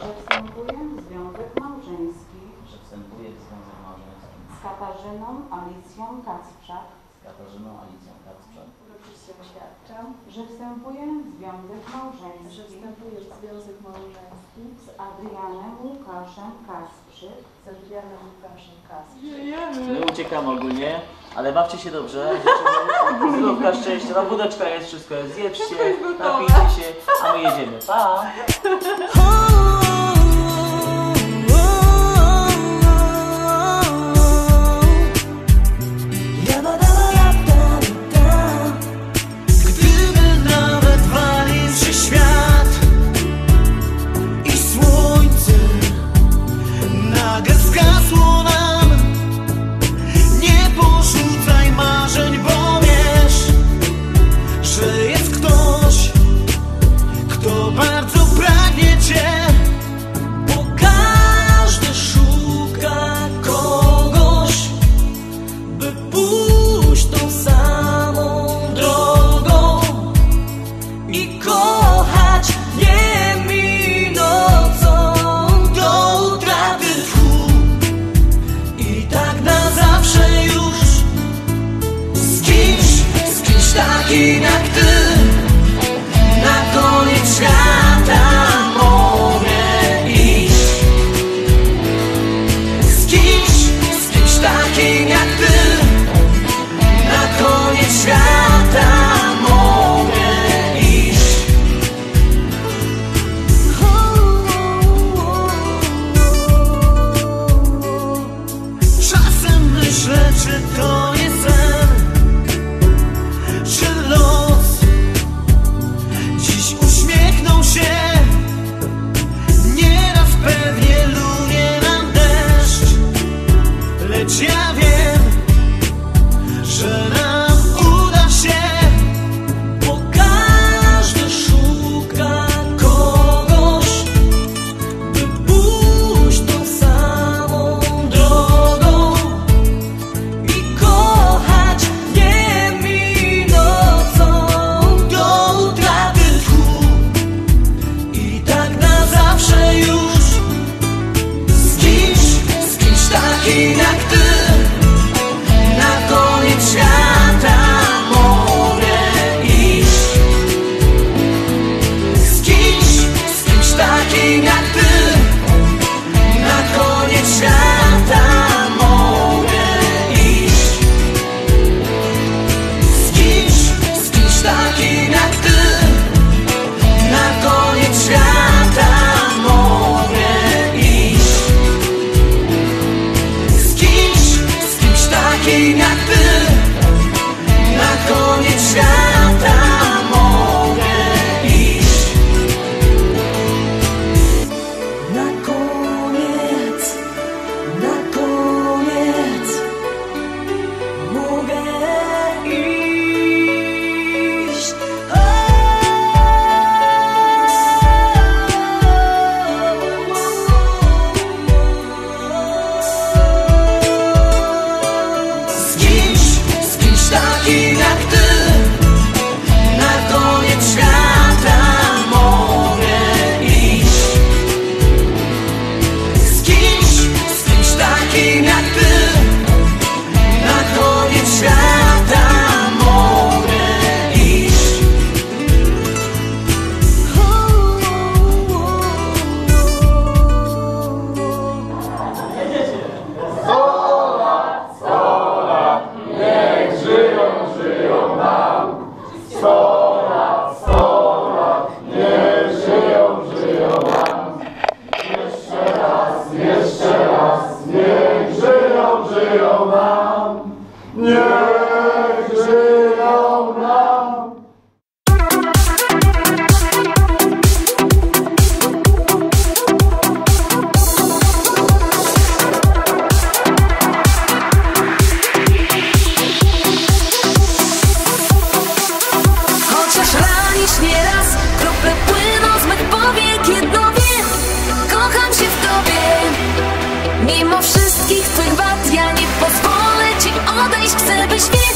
że wstępuję w związek małżeński. Że w związek małżeński. Z Katarzyną Alicją Kacprzak, z Katarzyną Alicją Kacprzak, Oświadczam, że wstępuję w związek że małżeński wstępuję w związek małżeński z Adrianem Łukaszem Kasprzyk z Adrianem Łukaszem Kasprzyk. My uciekamy ogólnie, ale bawcie się dobrze. Życzymy Zdrówka, szczęścia, ta wódeczka jest, wszystko jest. Zjedzcie, napijcie się, a my jedziemy. Pa! Kimś takim jak ty na jak ty Na koniec świata mogę iść. Z kimś, z kimś takim jak ty Na koniec świata mogę iść. Z kimś, z kimś takim jak ty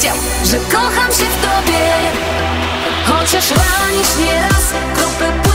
Że kocham się w tobie. Chociaż ranisz nieraz Krople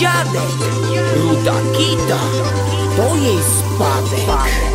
dziadek, ruda kita, to jej spadek.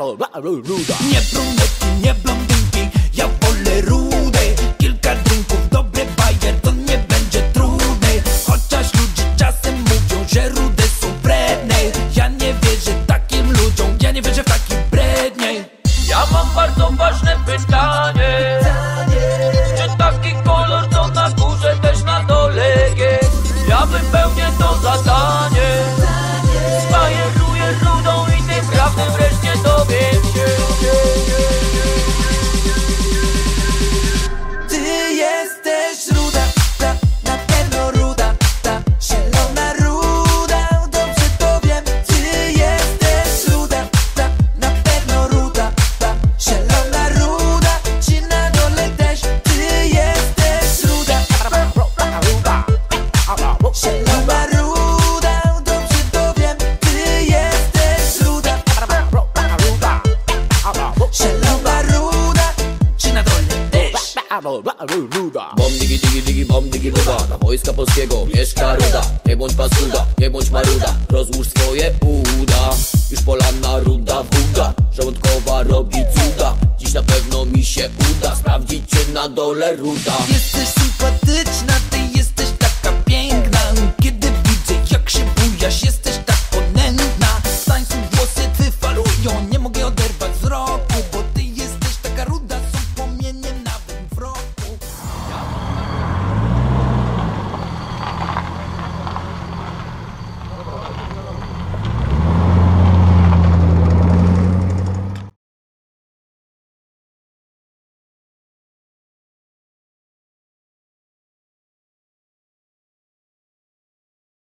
rồi bắt đầu lưu rồi nhẹp luôn đực nhẹp luôn đừng kỳ prawo, Bom digi digi digi bom digi luda Na wojska polskiego mieszka ruda. Nie bądź pasuda, nie bądź maruda. Rozłóż swoje uda. Już polanna ruda wuda Żołądkowa robi cuda. Dziś na pewno mi się uda. Sprawdzić czy na dole ruda. Jesteś sympatyczna